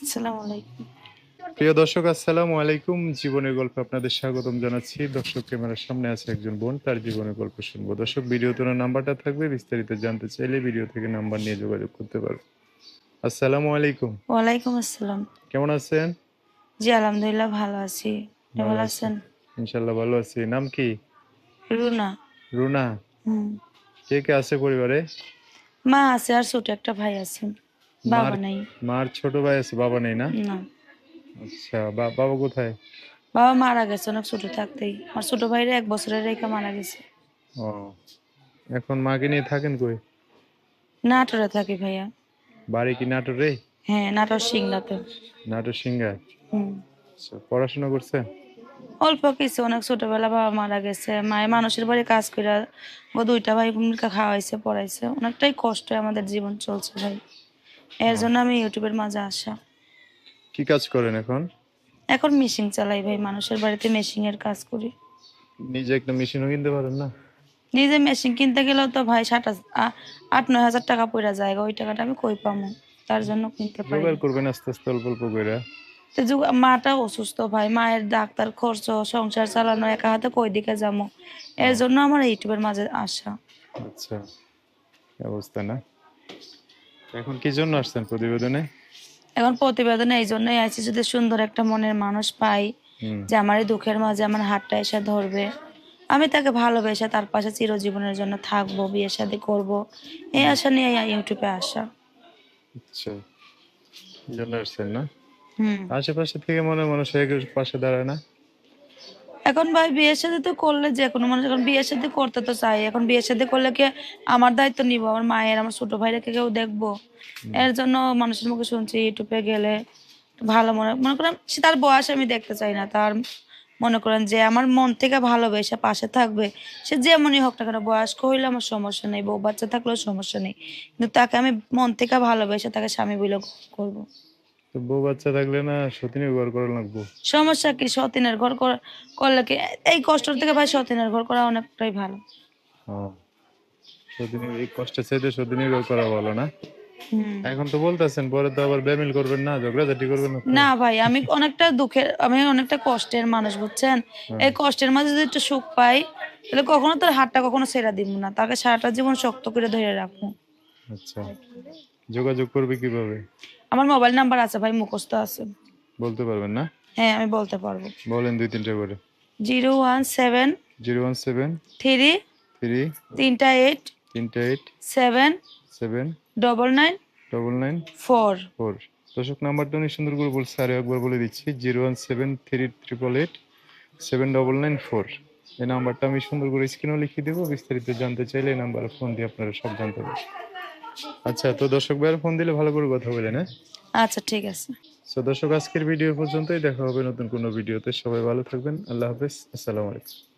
আসসালামু আলাইকুম। প্রিয় দর্শক আসসালামু আলাইকুম। জীবনের গল্প আপনাদের স্বাগতম জানাচ্ছি। দর্শক ক্যামেরার সামনে আছে একজন বোন তার জীবনের গল্প শুনব। দর্শক ভিডিও তোলার নাম্বারটা থাকবে বিস্তারিত জানতে চাইলে ভিডিও থেকে নাম্বার নিয়ে যোগাযোগ করতে পারো। আসসালামু আলাইকুম। ওয়ালাইকুম আসসালাম। কেমন আছেন? জি আলহামদুলিল্লাহ ভালো আছি। ভালো আছেন? ইনশাল্লাহ ভালো আছি। নাম কি? রুনা। রুনা? হুম। কে কে আছে পরিবারে? মা আছে আর ছোট একটা ভাই আছে। বাবা নাই। মার ছোট ভাই আছে বাবা নেই না? না। আচ্ছা বাবা কোথায়? বাবা মারা গেছে অনেক ছোট থাকতেই। আমার ছোট ভাইরা এক বছরের রেখে মারা গেছে। ও এখন মাকে নিয়ে থাকেন কই? নাটোরে থাকি ভাইয়া। বাড়ি কি নাটোরে? হ্যাঁ নাটোর সিংলাতে নাটোর হুম। আচ্ছা পড়াশোনা করছেন অল্প কিছু অনেক ছোটবেলা বাবা মারা গেছে। মায়ের মানুষের বাড়ি কাজ করে দুইটা ভাই বোনকে খাওয়াইছে পড়াইছে। অনেকটাই কষ্ট আমাদের জীবন চলছে ভাই। এর জন্য আমি ইউটিউবের মাঝে আসা। কি কাজ করেন এখন? এখন মেশিন চালাই ভাই মানুষের বাড়িতে মেশিং এর কাজ করি। নিজে একটা মেশিনও কিনতে পারেন না? নিজে মেশিন কিনতে গেলেও তো ভাই ষাট আট নয় হাজার টাকা পড়ে যায় ওই টাকাটা আমি কই পাবো তার জন্য কিনতে পারি। জোগাড় করবেন আস্তে আস্তে অল্প অল্প করে মাটা অসুস্থ ভাই মায়ের ডাক্তার খরচ সংসার চালানো একা হাতে কই দিকে যাব এর জন্য আমার ইউটিউবের মাঝে আসা। আচ্ছা অবস্থা না? এখন কি জন্য আসছেন প্রতিবেদনে? এখন প্রতিবেদনে এই জন্যই আছি যদি সুন্দর একটা মনের মানুষ পাই যে আমার এই দুঃখের মাঝে আমার হাতটা এসে ধরবে। আমি তাকে ভালোবেসে তার পাশে চিরজীবনের জন্য থাকব বিয়ে শাদী করব। এই আশা নিয়ে ইউটিউবে আসা। আচ্ছা। জন্য আসছেন না? হুম। আশেপাশে থেকে মনে মানুষ পাশে দাঁড়ায় না? এখন ভাই বিয়ের সাথে তো করলে যে কোনো মানুষ এখন বিয়ের সাথে করতে তো চাই। এখন বিয়ের সাথে করলে কি আমার দায়িত্ব নিব আমার মায়ের আমার ছোট ভাইরাকে কেউ দেখব। এর জন্য মানুষের মুখে শুনছি ইউটিউবে গেলে ভালো মনে মনে করেন সে তার বয়স আমি দেখতে চাই না তার মনে করেন যে আমার মন থেকে ভালোবেসে পাশে থাকবে। সে যেমনই হোক না কেন বয়স্ক হইলে আমার সমস্যা নেই বউ বাচ্চা থাকলেও সমস্যা নেই। কিন্তু তাকে আমি মন থেকে ভালোবেসে তাকে স্বামী বলে করব। বউ বাচ্চা থাকলে না সতীনের ঘর করা লাগবো। সমস্যা কি? সতীনের ঘর করলে কি? এই কষ্ট থেকে ভাই সতীনের ঘর করা অনেকটাই ভালো। সতীনের এই কষ্টের চাইতে সতীনের ঘর করা ভালো না? এখন তো বলতেছেন পরে তো আবার ব্যামিল করবেন না ঝগড়াঝাটি করবেন না না ভাই আমি অনেকটা দুঃখের আমি অনেকটা কষ্টের মানুষ বুঝছেন? এই কষ্টের মাঝে যদি একটু সুখ পাই তাহলে কখনো তার হাতটা কখনো ছেড়া দিব না। তাকে সারাটা জীবন শক্ত করে ধরে রাখব। আচ্ছা। যোগাযোগ করবে কীভাবে? আমার মোবাইল নাম্বার আছে ভাই মুখস্থ আছে। বলতে পারবেন না? হ্যাঁ আমি বলতে পারব। বলেন দুই তিনটা করে। Zero one seven zero one seven three three তিনটা এইট তিনটা eight seven seven double nine double nine four. Four. দর্শক নাম্বারটা উনি সুন্দর করে বলছে আরও একবার বলে দিচ্ছি zero one seven three triple eight seven double nine four. এই নাম্বারটা আমি সুন্দর করে স্ক্রিনেও লিখিয়ে দেবো বিস্তারিত জানতে চাইলে এই নাম্বারে ফোন দিয়ে আপনারা সব জানতে পারবেন। আচ্ছা তো দর্শক ভাইয়ের ফোন দিলে ভালো করে কথা বলেন হ্যাঁ? আচ্ছা ঠিক আছে। তো দর্শক আজকের ভিডিও পর্যন্তই। দেখা হবে নতুন কোনো ভিডিওতে। সবাই ভালো থাকবেন। আল্লাহ হাফেজ। আসসালামু আলাইকুম।